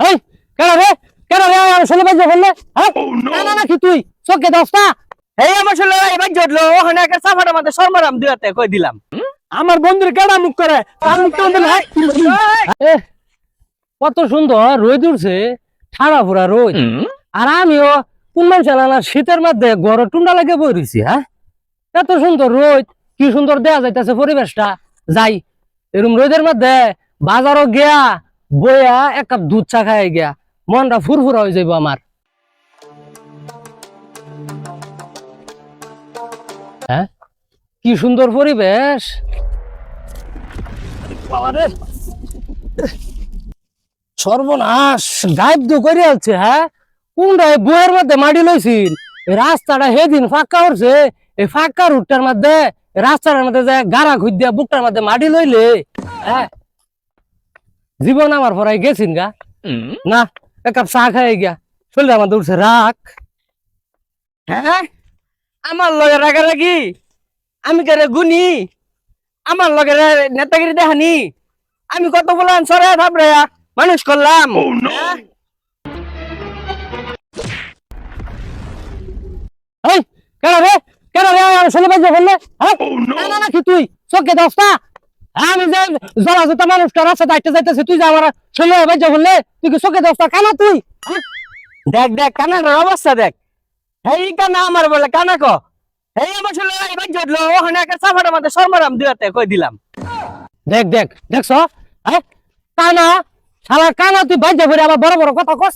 এই কেন রে? কেন রে? আমার ছেলে বাজে বললে? হ্যাঁ? না না নাকি তুই? চোখে দশটা। এই আমার ছেলে এবার জড়লো ওখানে একটা সাফাটা দুয়াতে কই দিলাম। আমার বন্ধুর কেডা মুখ করে? তার কত সুন্দর রোদ উঠছে ঠাড়া ফুরা রোদ। আর আমিও চালানা শীতের মধ্যে গড় টুন্ডা লাগে বই রয়েছি হ্যাঁ? এত সুন্দর রোদ কি সুন্দর দেয়া যাইতেছে পরিবেশটা। যাই এরম রোদের মধ্যে বাজারও গিয়া বইয়া এক কাপ দুধ চা খাই গিয়া, মনটা ফুরফুরা হয়ে যাইব আমার কি সুন্দর পরিবেশ সর্বনাশ গাইব দু করে আছে হ্যাঁ কোনটায় বইয়ের মধ্যে মাটি লইছিল রাস্তাটা হেদিন ফাঁকা উঠছে এই ফাঁকা রুটটার মধ্যে, এই রাস্তাটার মধ্যে যে গাড়া খুঁজ দিয়া বুকটার মধ্যে মাটি লইলে। হ্যাঁ জীবন আমার পরাই গেছিন গা। না এক কাপ চা খাই গিয়া। শরীর আমার উঠছে রাখ হ্যাঁ? আমার লগে রাগারাগি। আমি করে গুনি আমার লগে নেতাগিরি দেখানি। আমি কত বলান সরে থাপড়ে মানুষ করলাম। হ্যাঁ? কেন রে? কেন রে? আমার ছেলে বাজে বললে? হ্যাঁ? না না নাকি তুই? চোখে দশটা আমি যে জলা জোতা মানুষটা রাস্তা দাইতে যাইতেছে তুই যে আমার ছেলে বাজে বললে তুই কি চোখে দশটা কানা তুই? হ্যাঁ? দেখ দেখ, কানার অবস্থা দেখ। এই কানা আমার বলে, কানা ক? এই আমার ছেলে এবার জড়লো ওখানে একটা সাফাটা মাঝে সরমারাম দুয়াতে কই দিলাম। দেখ দেখ, দেখছ? কানা, শালা কানা, তুই বাজে ভরে আবার বড় বড় কথা কস।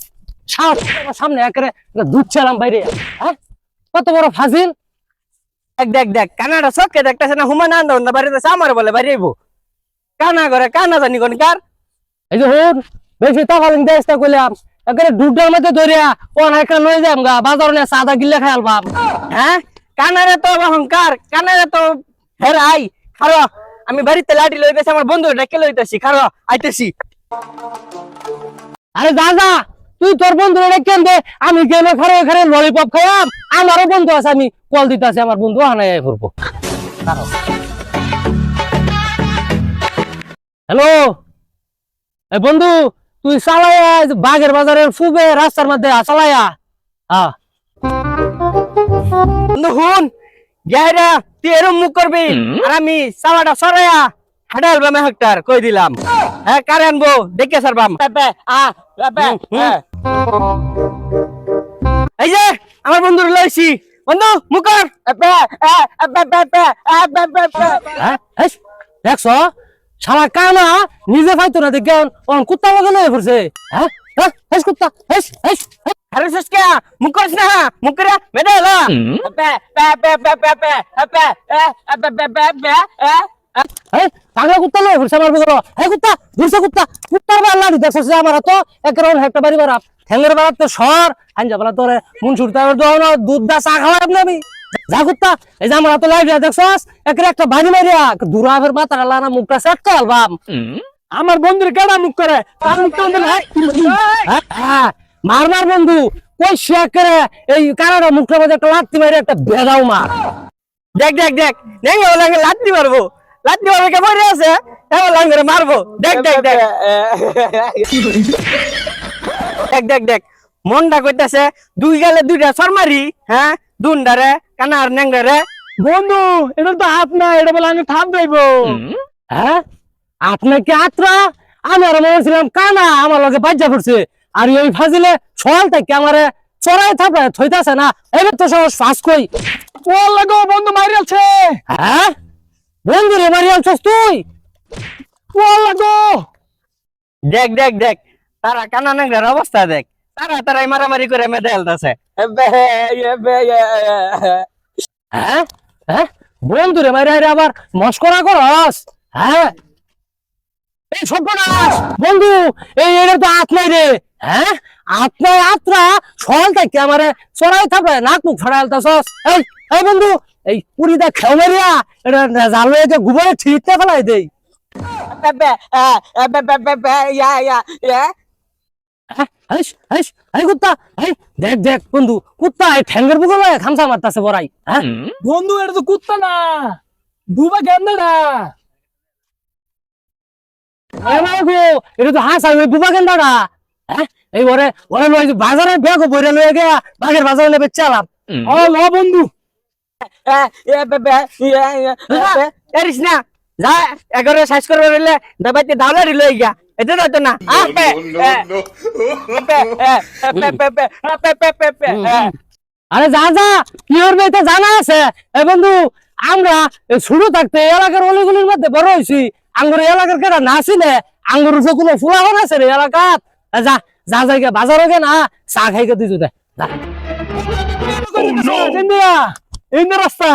সামনে একেবারে দুধ ছেলাম বাইরে। হ্যাঁ? কত বড় ফাজিল। দেখ দেখ দেখ, কানাটা সবকে দেখতেছে না হুমান আন্দোলন বাড়িতে আমার বলে বাড়ি কানা করে কানা জানি কোন কার? এই যে হুন বেশি তফালিং দেশটা কইলাম। একেবারে দুধটার মধ্যে ধরিয়া ও না একটা লয়ে যাম গা বাজার নিয়ে সাদা গিল্লে খাই আলবাম। হ্যাঁ? কানারে তো অহংকার কানারে তো হের আই। খারো আমি বাড়িতে লাঠি লইতেছি আমার বন্ধু ডেকে লইতেছি খারো আইতেছি। আরে যা যা তুই তোর বন্ধু কেন দে আমি গেলে খারে খারে ললিপপ খাইয়াম? আমারও বন্ধু আছে আমি কল দিতেছি আমার বন্ধু হানাই করব হ্যালো? এ বন্ধু তুই চালাইয়া বাগের বাজারের ফুবে রাস্তার মধ্যে চালাইয়া হ্যাঁ। বন্ধু হুন তুই এরম মুখ করবি আর আমি সরাইয়া হেক্টর কই দিলাম। হ্যাঁ কারে আনব? দেখে হ্যাঁ। এই যে আমার বন্ধুর লইছি বন্ধু মুকর পেপে হ্যাঁ দেখছ? শালা কানা নিজে খাইতো না দেখে অন কুত্তা লগে লয়ে পড়ছে। হ্যাঁ? হ্যাঁ? হেস কুত্তা হেস হেস। আরে পাগলা কুত্তা লয়ে আমার কুত্তা ঘুরছে কুত্তা। কুত্তার বাল্লা দি দেখছ আমার তো একরন একটা বাড়ি বাড়া। ঠ্যাঙ্গের বাড়া তো শহর আনজা বলা তোরে। মুন ছুটতে দুধ দা চা খাওয়াব না আমি যা কুত্তা এই যে আমরা তো লাইভ দেখছস একরে একটা বাড়ি মারিয়া দুরাভের লানা মুখটা সেট করে আলবাম। আমার বন্ধুর কেডা মুখ করে? তার হ্যাঁ মার মার বন্ধু কই শেয়ার করে এই কারণে মুখটার মধ্যে একটা লাত্তি মারি একটা বেদাও মার। দেখ দেখ দেখ নেই ওলাঙ্গে লাত্তি মারবো। লাত্তি মারবে কে পড়ে আছে? হ্যাঁ ওলাঙ্গে মারবো। দেখ দেখ দেখ। দেখ দেখ দেখ মনটা কইতাছে দুই গেলে দুইটা সরমারি হ্যাঁ দুন্ডারে। কানার নেংডারে বন্ধু এটা তো হাত না এটা বলে আমি দেবো। হ্যাঁ? আপনার কি আত্রা? আমি আর মনে ছিলাম কানা আমার লগে বাজ্যা পড়ছে আর ওই ফাজিলে সকাল থেকে আমার চড়াই থাপড়ে থইতাছে না এবার তো ফাঁস কই? লাগো বন্ধু হ্যাঁ? বন্ধু রে তুই? লাগো দেখ দেখ দেখ তারা কানা নেংডার অবস্থা দেখ। তারা তারাই মারামারি করে মেডে হেলতাছে হ্যাঁ? হ্যাঁ? বন্ধু রে মারি আরে আবার মস্করা করস? হ্যাঁ? এই সর্বনাশ! বন্ধু এই এটা তো আত্মাই রে। হ্যাঁ? আত্মায় আত্রা সকাল থেকে আমারে চড়াই থাকবে নাক মুখ ফাড়াইতাছস এই এই বন্ধু এই পুরিটা খেও মারিয়া এটা জালে যে গোবরে ঠিকতে ফেলাই দেই। কুত্তা দেখ দেখ বন্ধু কুত্তা এই ঠ্যাঙ্গের বুকে লয়ে খামসা মারতাছে বড়াই হ্যাঁ বন্ধু এটা তো কুত্তা না দুবা এটা তো হাসা বুবা হ্যাঁ এই ওরে বাজারে ব্যাগ বইরে লয়ে গিয়া বাগের বাজারে নেবে চালাম ও ল বন্ধু না যা এগারো সাইজ করবে রইলে দাবাইতে দাওলা রিল গিয়া তো পে, পে, পে, আ, পে, পে, পে, পে, এ। আরে যা যা কি করবে এটা জানা আছে? এ বন্ধু আমরা শুরু থাকতে এই এলাকার অলিগুলির মধ্যে বড় হয়েছি। আঙ্গুর এলাকার কেটা না ছিলে আঙ্গুর যে কোনো ফুলাফান আছে রে এলাকাত। যা যা যাইগে বাজারে গে না চা খাইকে দিছু দে যা। Oh! এই রাস্তা।